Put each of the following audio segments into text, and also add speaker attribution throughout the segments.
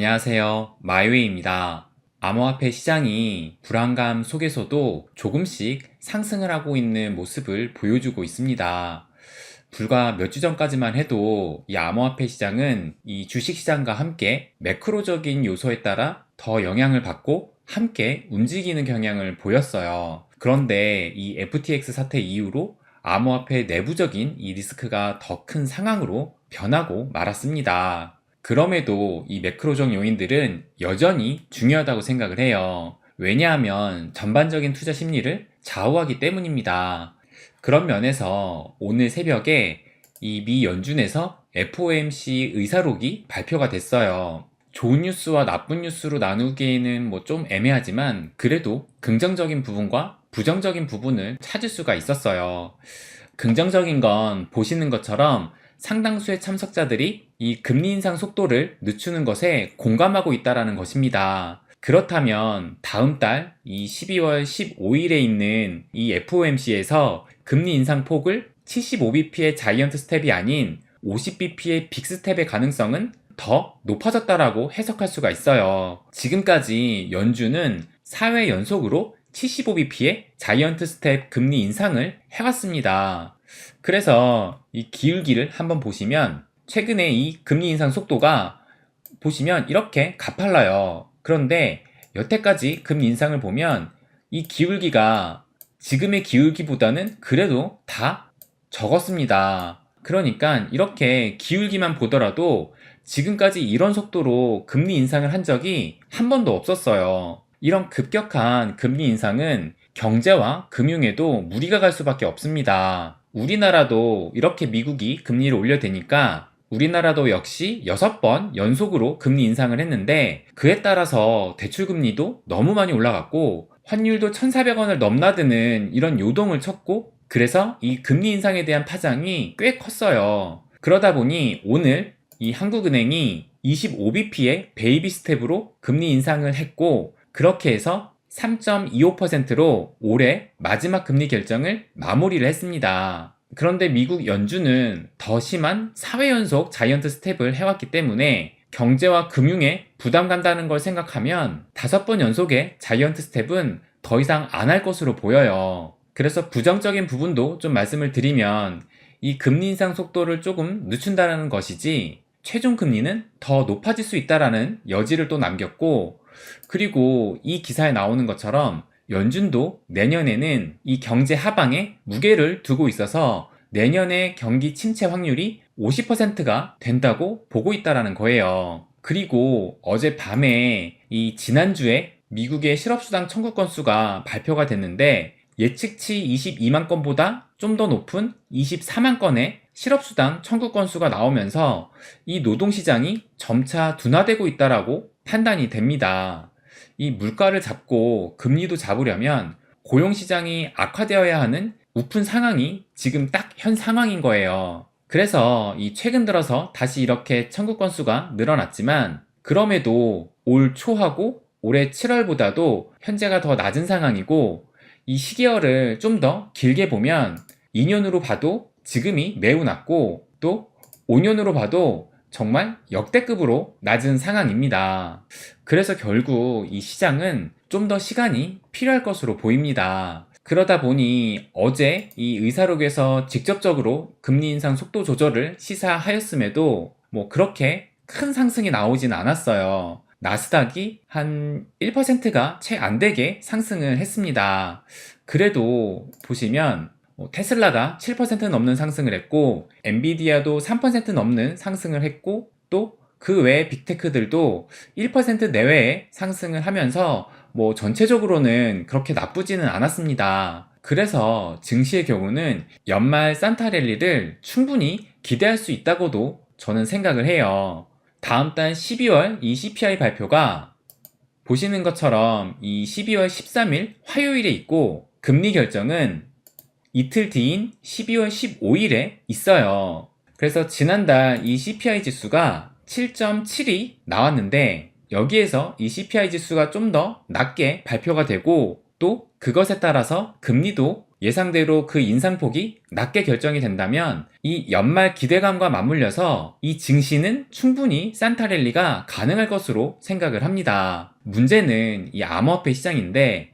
Speaker 1: 안녕하세요. 마이웨이입니다. 암호화폐 시장이 불안감 속에서도 조금씩 상승을 하고 있는 모습을 보여주고 있습니다. 불과 몇 주 전까지만 해도 이 암호화폐 시장은 이 주식 시장과 함께 매크로적인 요소에 따라 더 영향을 받고 함께 움직이는 경향을 보였어요. 그런데 이 FTX 사태 이후로 암호화폐 내부적인 이 리스크가 더 큰 상황으로 변하고 말았습니다. 그럼에도 이 매크로적 요인들은 여전히 중요하다고 생각을 해요. 왜냐하면 전반적인 투자 심리를 좌우하기 때문입니다. 그런 면에서 오늘 새벽에 이 미 연준에서 FOMC 의사록이 발표가 됐어요. 좋은 뉴스와 나쁜 뉴스로 나누기에는 뭐 좀 애매하지만 그래도 긍정적인 부분과 부정적인 부분을 찾을 수가 있었어요. 긍정적인 건 보시는 것처럼 상당수의 참석자들이 이 금리 인상 속도를 늦추는 것에 공감하고 있다라는 것입니다. 그렇다면 다음 달 이 12월 15일에 있는 이 FOMC에서 금리 인상 폭을 75bp의 자이언트 스텝이 아닌 50bp의 빅 스텝의 가능성은 더 높아졌다라고 해석할 수가 있어요. 지금까지 연준은 4회 연속으로 75bp의 자이언트 스텝 금리 인상을 해왔습니다. 그래서 이 기울기를 한번 보시면 최근에 이 금리 인상 속도가 보시면 이렇게 가팔라요. 그런데 여태까지 금리 인상을 보면 이 기울기가 지금의 기울기보다는 그래도 다 적었습니다. 그러니까 이렇게 기울기만 보더라도 지금까지 이런 속도로 금리 인상을 한 적이 한 번도 없었어요. 이런 급격한 금리 인상은 경제와 금융에도 무리가 갈 수밖에 없습니다. 우리나라도 이렇게 미국이 금리를 올려대니까 우리나라도 역시 6번 연속으로 금리 인상을 했는데 그에 따라서 대출금리도 너무 많이 올라갔고 환율도 1,400원을 넘나드는 이런 요동을 쳤고 그래서 이 금리 인상에 대한 파장이 꽤 컸어요. 그러다 보니 오늘 이 한국은행이 25bp의 베이비 스텝으로 금리 인상을 했고 그렇게 해서 3.25%로 올해 마지막 금리 결정을 마무리를 했습니다. 그런데 미국 연준은 더 심한 4회 연속 자이언트 스텝을 해왔기 때문에 경제와 금융에 부담 간다는 걸 생각하면 다섯 번 연속의 자이언트 스텝은 더 이상 안 할 것으로 보여요. 그래서 부정적인 부분도 좀 말씀을 드리면 이 금리 인상 속도를 조금 늦춘다는 것이지 최종 금리는 더 높아질 수 있다라는 여지를 또 남겼고 그리고 이 기사에 나오는 것처럼 연준도 내년에는 이 경제 하방에 무게를 두고 있어서 내년에 경기 침체 확률이 50%가 된다고 보고 있다라는 거예요. 그리고 어제 밤에 이 지난주에 미국의 실업수당 청구 건수가 발표가 됐는데 예측치 22만 건보다 좀 더 높은 24만 건의 실업수당 청구 건수가 나오면서 이 노동시장이 점차 둔화되고 있다라고 판단이 됩니다. 이 물가를 잡고 금리도 잡으려면 고용시장이 악화되어야 하는 우픈 상황이 지금 딱 현 상황인 거예요. 그래서 이 최근 들어서 다시 이렇게 청구 건수가 늘어났지만 그럼에도 올 초하고 올해 7월보다도 현재가 더 낮은 상황이고 이 시계열을 좀 더 길게 보면 2년으로 봐도 지금이 매우 낮고 또 5년으로 봐도 정말 역대급으로 낮은 상황입니다. 그래서 결국 이 시장은 좀 더 시간이 필요할 것으로 보입니다. 그러다 보니 어제 이 의사록에서 직접적으로 금리 인상 속도 조절을 시사하였음에도 뭐 그렇게 큰 상승이 나오진 않았어요. 나스닥이 한 1%가 채 안 되게 상승을 했습니다. 그래도 보시면 뭐 테슬라가 7% 넘는 상승을 했고 엔비디아도 3% 넘는 상승을 했고 또 그 외의 빅테크들도 1% 내외의 상승을 하면서 뭐 전체적으로는 그렇게 나쁘지는 않았습니다. 그래서 증시의 경우는 연말 산타랠리를 충분히 기대할 수 있다고도 저는 생각을 해요. 다음 달 12월 이 CPI 발표가 보시는 것처럼 이 12월 13일 화요일에 있고 금리 결정은 이틀 뒤인 12월 15일에 있어요. 그래서 지난달 이 CPI 지수가 7.7이 나왔는데 여기에서 이 CPI 지수가 좀 더 낮게 발표가 되고 또 그것에 따라서 금리도 예상대로 그 인상폭이 낮게 결정이 된다면 이 연말 기대감과 맞물려서 이 증시는 충분히 산타랠리가 가능할 것으로 생각을 합니다. 문제는 이 암호화폐 시장인데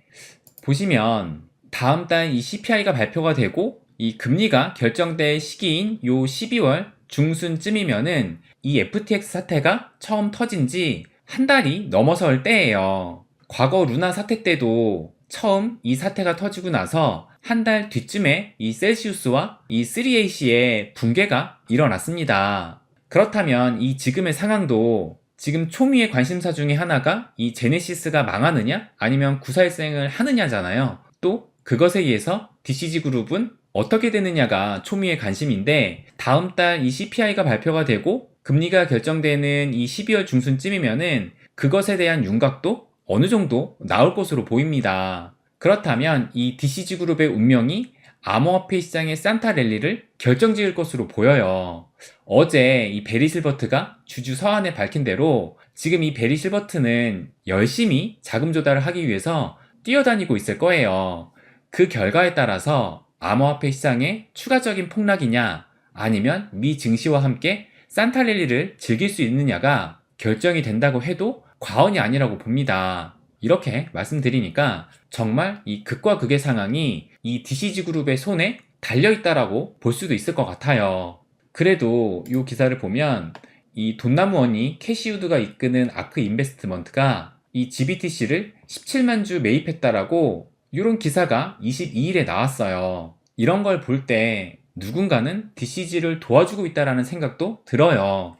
Speaker 1: 보시면 다음 달 이 CPI가 발표가 되고 이 금리가 결정될 시기인 요 12월 중순쯤이면은 이 FTX 사태가 처음 터진 지 한 달이 넘어설 때예요. 과거 루나 사태 때도 처음 이 사태가 터지고 나서 한 달 뒤쯤에 이 셀시우스와 이 3H의 붕괴가 일어났습니다. 그렇다면 이 지금의 상황도 지금 초미의 관심사 중에 하나가 이 제네시스가 망하느냐 아니면 구사일생을 하느냐잖아요. 또 그것에 의해서 DCG 그룹은 어떻게 되느냐가 초미의 관심인데 다음 달 이 CPI가 발표가 되고 금리가 결정되는 이 12월 중순쯤이면은 그것에 대한 윤곽도 어느 정도 나올 것으로 보입니다. 그렇다면 이 DCG 그룹의 운명이 암호화폐 시장의 산타 랠리를 결정지을 것으로 보여요. 어제 이 베리 실버트가 주주 서한에 밝힌 대로 지금 이 베리 실버트는 열심히 자금 조달을 하기 위해서 뛰어다니고 있을 거예요. 그 결과에 따라서 암호화폐 시장의 추가적인 폭락이냐 아니면 미 증시와 함께 산타랠리를 즐길 수 있느냐가 결정이 된다고 해도 과언이 아니라고 봅니다. 이렇게 말씀드리니까 정말 이 극과 극의 상황이 이 DCG 그룹의 손에 달려있다라고 볼 수도 있을 것 같아요. 그래도 이 기사를 보면 이 돈나무원이 캐시우드가 이끄는 아크 인베스트먼트가 이 GBTC를 17만 주 매입했다라고 이런 기사가 22일에 나왔어요. 이런 걸 볼 때 누군가는 DCG를 도와주고 있다라는 생각도 들어요.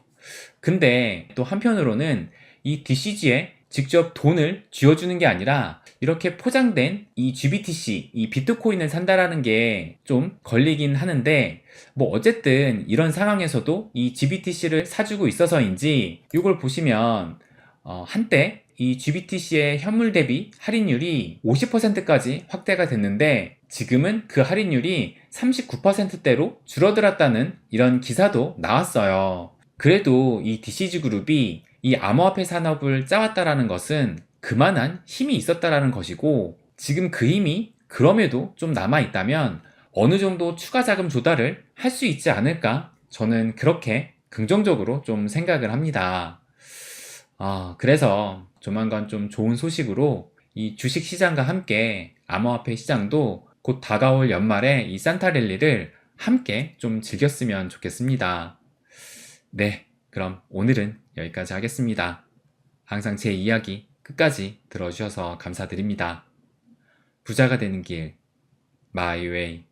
Speaker 1: 근데 또 한편으로는 이 DCG에 직접 돈을 쥐어주는 게 아니라 이렇게 포장된 이 GBTC, 이 비트코인을 산다라는 게 좀 걸리긴 하는데 뭐 어쨌든 이런 상황에서도 이 GBTC를 사주고 있어서인지 이걸 보시면 어, 한때 이 GBTC의 현물 대비 할인율이 50%까지 확대가 됐는데 지금은 그 할인율이 39%대로 줄어들었다는 이런 기사도 나왔어요. 그래도 이 DCG 그룹이 이 암호화폐 산업을 짜왔다라는 것은 그만한 힘이 있었다라는 것이고 지금 그 힘이 그럼에도 좀 남아 있다면 어느 정도 추가 자금 조달을 할 수 있지 않을까 저는 그렇게 긍정적으로 좀 생각을 합니다. 아, 그래서 조만간 좀 좋은 소식으로 이 주식 시장과 함께 암호화폐 시장도 곧 다가올 연말에 이 산타랠리를 함께 좀 즐겼으면 좋겠습니다. 네, 그럼 오늘은 여기까지 하겠습니다. 항상 제 이야기 끝까지 들어주셔서 감사드립니다. 부자가 되는 길, 마이웨이.